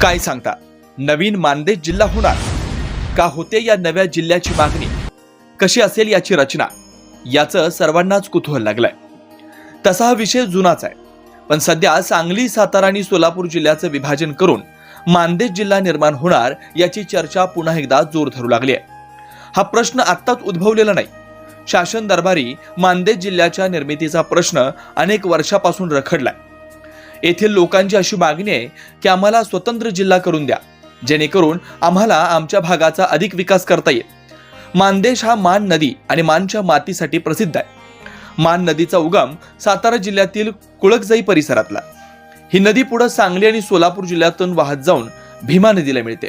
काय सांगता? नवीन मानदेश जिल्हा होणार. का होते या नव्या जिल्ह्याची मागणी? कशी असेल याची रचना? याचं सर्वांनाच कुतूहल लागलंय. तसा हा विषय जुनाच आहे. पण सध्या सांगली सातारा आणि सोलापूर जिल्ह्याचं विभाजन करून मानदेश जिल्हा निर्माण होणार याची चर्चा पुन्हा एकदा जोर धरू लागली आहे. हा प्रश्न आत्ताच उद्भवलेला नाही. शासन दरबारी मानदेश जिल्ह्याच्या निर्मितीचा प्रश्न अनेक वर्षापासून रखडलाय. येथील लोकांची अशी मागणी आहे की आम्हाला स्वतंत्र जिल्हा करून द्या. जेणेकरून आम्हाला आमच्या भागाचा अधिक विकास करता येईल. मानदेश हा मान नदी आणि मानच्या मातीसाठी प्रसिद्ध आहे. मान नदीचा उगम सातारा जिल्ह्यातील कुळकजाई परिसरातला. ही नदी पुढे सांगली आणि सोलापूर जिल्ह्यातून वाहत जाऊन भीमा नदीला मिळते.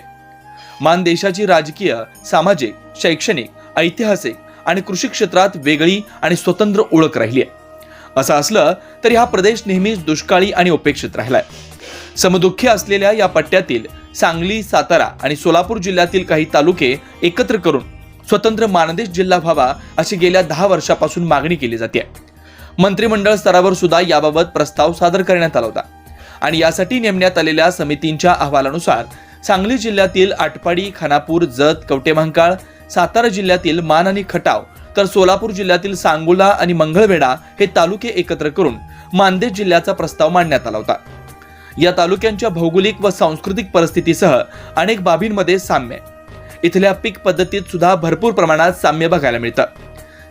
मान देशाची राजकीय सामाजिक शैक्षणिक ऐतिहासिक आणि कृषी क्षेत्रात वेगळी आणि स्वतंत्र ओळख राहिली आहे. असं असलं तरी हा प्रदेश नेहमीच दुष्काळी आणि उपेक्षित राहिलाय. समदुःखी असलेल्या या पट्ट्यातील सांगली सातारा आणि सोलापूर जिल्ह्यातील काही तालुके एकत्र करून स्वतंत्र मानदेश जिल्हा व्हावा अशी गेल्या दहा वर्षापासून मागणी केली जाते मंत्रिमंडळ स्तरावर सुद्धा याबाबत प्रस्ताव सादर करण्यात आला होता. आणि यासाठी नेमण्यात आलेल्या समितींच्या अहवालानुसार सांगली जिल्ह्यातील आटपाडी खानापूर जत कवटेमहांकाळ सातारा जिल्ह्यातील मान आणि खटाव तर सोलापूर जिल्ह्यातील सांगोला आणि मंगळवेढा हे तालुके एकत्र करून मानदेश जिल्ह्याचा प्रस्ताव मांडण्यात आला होता. या तालुक्यांच्या भौगोलिक व सांस्कृतिक परिस्थितीसह अनेक बाबींमध्ये साम्य आहे. इथल्या पीक पद्धतीत सुद्धा भरपूर प्रमाणात साम्य बघायला मिळतं.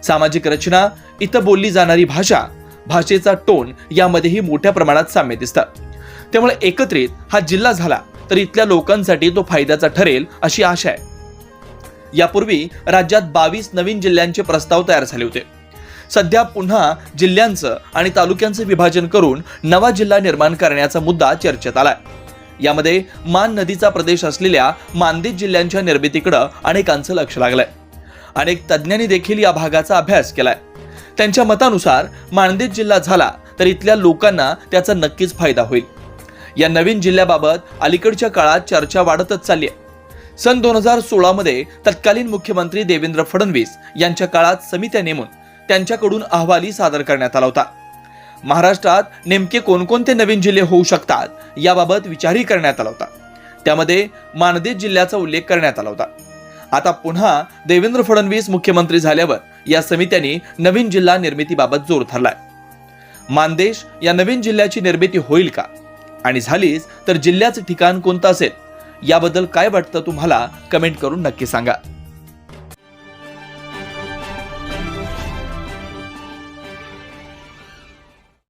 सामाजिक रचना इथं बोलली जाणारी भाषा भाषेचा टोन यामध्येही मोठ्या प्रमाणात साम्य दिसतं. त्यामुळे एकत्रित हा जिल्हा झाला तर इथल्या लोकांसाठी तो फायद्याचा ठरेल अशी आशा आहे. यापूर्वी राज्यात बावीस नवीन जिल्ह्यांचे प्रस्ताव तयार झाले होते. सध्या पुन्हा जिल्ह्यांचं आणि तालुक्यांचं विभाजन करून नवा जिल्हा निर्माण करण्याचा मुद्दा चर्चेत आलाय. यामध्ये मान नदीचा प्रदेश असलेल्या मानदेश जिल्ह्यांच्या निर्मितीकडे अनेकांचं लक्ष लागलंय. अनेक तज्ज्ञांनी देखील या भागाचा अभ्यास केलाय. त्यांच्या मतानुसार मानदेश जिल्हा झाला तर इथल्या लोकांना त्याचा नक्कीच फायदा होईल. या नवीन जिल्ह्याबाबत अलीकडच्या काळात चर्चा वाढतच चालली आहे. सन दोन हजार सोळामध्ये तत्कालीन मुख्यमंत्री देवेंद्र फडणवीस यांच्या काळात समित्या नेमून त्यांच्याकडून अहवाली सादर करण्यात आला होता. महाराष्ट्रात नेमके कोणकोणते नवीन जिल्हे होऊ शकतात याबाबत विचारही करण्यात आला होता. त्यामध्ये मानदेश जिल्ह्याचा उल्लेख करण्यात आला होता. आता पुन्हा देवेंद्र फडणवीस मुख्यमंत्री झाल्यावर या समित्यांनी नवीन जिल्हा निर्मितीबाबत जोर धरलाय. मानदेश या नवीन जिल्ह्याची निर्मिती होईल का? आणि झालीच तर जिल्ह्याचं ठिकाण कोणतं असेल? याबद्दल काय वाटतं तुम्हाला कमेंट करून नक्की सांगा.